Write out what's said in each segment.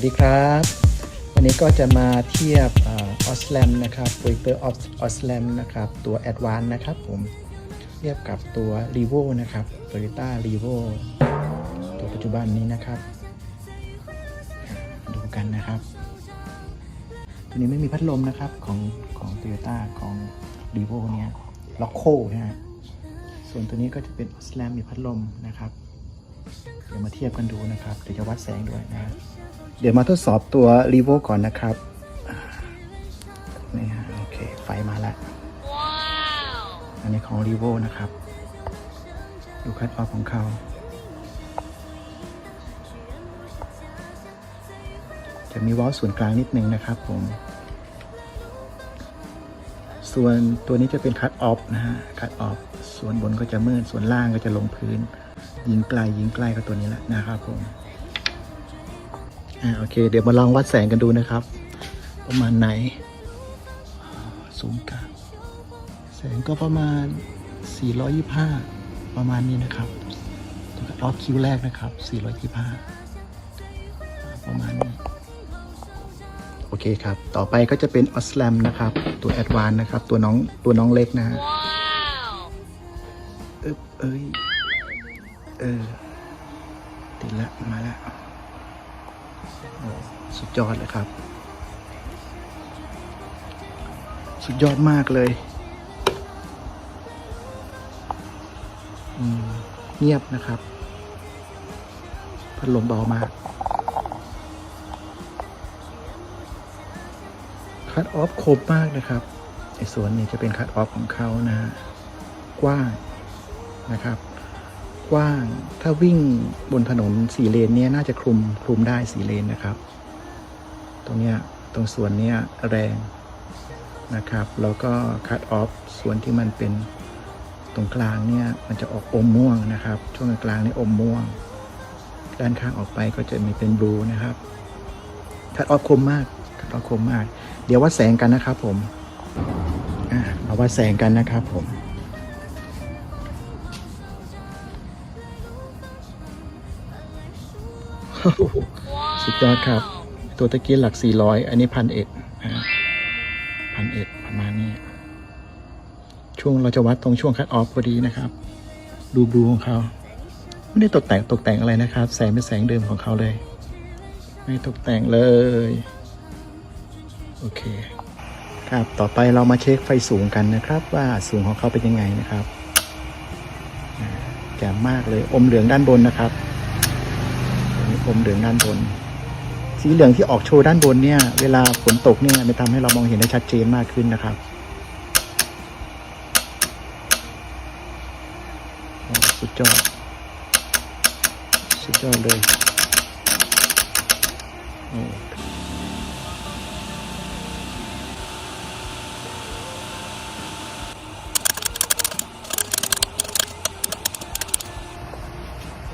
วัสดีครับ วันนี้ก็จะมาเทียบออสแลมนะครับโปรเตอร์ออสแลมนะครับตัว a d v a n c e นะครับผมเทียบกับตัว r e v o นะครับ Toyota r e v o ตัวปัจจุบันนี้นะครับ ดูกันนะครับ ตัวนี้ไม่มีพัดลมนะครับของของ Toyota ของ r e v o เนี่ยล็อกโคนะฮะส่วนตัวนี้ก็จะเป็น o s l a m มีพัดลมนะครับ เดี๋ยวมาเทียบกันดูนะครับ เดี๋ยวจะวัดแสงด้วยนะเดี๋ยวมาทดสอบตัว r e v o ก่อนนะครับอ่านี่ฮะโอเค ไฟมาแล้วอันนี้ของ r e v o นะครับดูคัดออฟของเขาจะมีวอลส่วนกลางนิดนึงนะครับผม ส่วนตัวนี้จะเป็นคัดออฟนะฮะ คัดออฟ ส่วนบนก็จะมืด ส่วนล่างก็จะลงพื้น ยิงไกลยิงใกล้ก็ตัวนี้แหละนะครับผมอ่าโอเค เดี๋ยวมาลองวัดแสงกันดูนะครับ ประมาณไหนสูงกลางแสงก็ประมาณ 425 ประมาณนี้นะครับตัวรอบคิวแรกนะครับ 425 ประมาณนี้ โอเคครับ ต่อไปก็จะเป็นออสแลมนะครับ ตัวแอดวานนะครับ ตัวน้อง ตัวน้องเล็กนะฮะเอบเอ้ย เออ ติดละ มาล้วโอ้สุดยอดเลยครับ สุดยอดมากเลย เงียบนะครับ พัดลมเบามากคัดออฟคมมากนะครับไอ้สวนนี้จะเป็นคัดออฟของเขานะฮะกว้างนะครับ กว้าง ถ้าวิ่งบนถนนสี่เลนเนี้ยน่าจะคลุมคลุมได้สี่เลนนะครับ ตรงเนี้ยตรงส่วนเนี้ยแรงนะครับ แล้วก็คัดออฟส่วนที่มันเป็นตรงกลางเนี่ยมันจะออกอมม่วงนะครับ ช่วงกลางนี่อมม่วง ด้านข้างออกไปก็จะมีเป็นบลูนะครับคัดออฟคมมากคัดออฟคมมาก เดี๋ยววัดแสงกันนะครับผมอ่ามาวัดแสงกันนะครับผม สุดยอดครับ ตัวตะกี้หลัก 400 อันนี้พันเอ็ดพันเอ็ดประมาณนี้ ช่วงเราจะวัดตรงช่วงคัดออฟพอดีนะครับ ดูบลูของเขา ไม่ได้ตกแต่งตกแต่งอะไรนะครับ แสงเป็นแสงเดิมของเขาเลย ไม่ตกแต่งเลย โอเค ครับ ต่อไปเรามาเช็คไฟสูงกันนะครับ ว่าสูงของเขาเป็นยังไงนะครับแจ่มมากเลย อมเหลืองด้านบนนะครับ มเหลืองด้านบน สีเหลืองที่ออกโชว์ด้านบนเนี่ย เวลาฝนตกเนี่ยมันทำให้เรามองเห็นได้ชัดเจนมากขึ้นนะครับโอ้สุดยอด สุดยอดเลย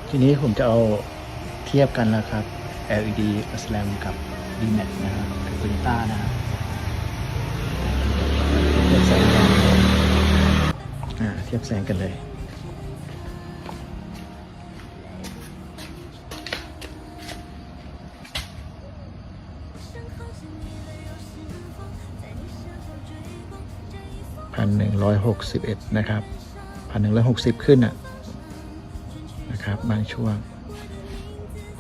ทีนี้ผมจะเอา ทียบกันนะครับ LED SLAM กับ DMAX นะครับคือ Toyota นะครับเทียบแสงกันอ่าเทียบแสงกันเลยพันหนึ่งร้อยหกสิบเอ็ดนะครับพันหนึ่งร้อยหกสิบขึ้นอะนะครับ บางช่วง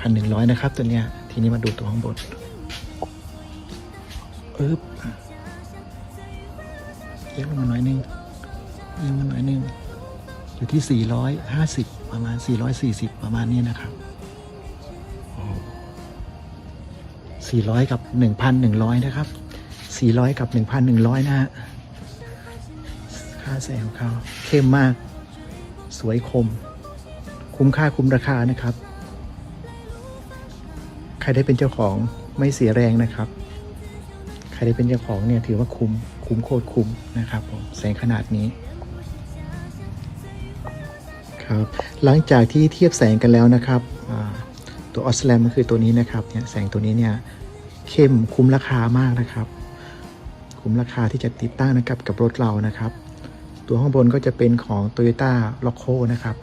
พันหนึ่งร้อยนะครับ ตัวเนี้ย ทีนี้มาดูตัวข้างบนอึ๊บเลี้ยงลงมาหน่อยนึงเลี้ยงมาหน่อยนึงอยู่ที่สี่ร้อยห้าสิบประมาณสี่ร้อยสี่สิบประมาณนี้นะครับสี่ร้อยกับหนึ่งพันหนึ่งร้อยนะครับสี่ร้อยกับหนึ่งพันหนึ่งร้อยนะฮะ ค่าแสงของเขาเข้มมาก สวยคม คุ้มค่าคุ้มราคานะครับ ใครได้เป็นเจ้าของไม่เสียแรงนะครับ ใครได้เป็นเจ้าของเนี่ยถือว่าคุ้มคุ้มโคตรคุ้มนะครับผมแสงขนาดนี้ครับหลังจากที่เทียบแสงกันแล้วนะครับตัวออสแลมก็คือตัวนี้นะครับเนี่ยแสงตัวนี้เนี่ยเข้มคุ้มราคามากนะครับ คุ้มราคาที่จะติดตั้งนะครับกับรถเรานะครับ ตัวข้างบนก็จะเป็นของ Toyota l o c o นะครับ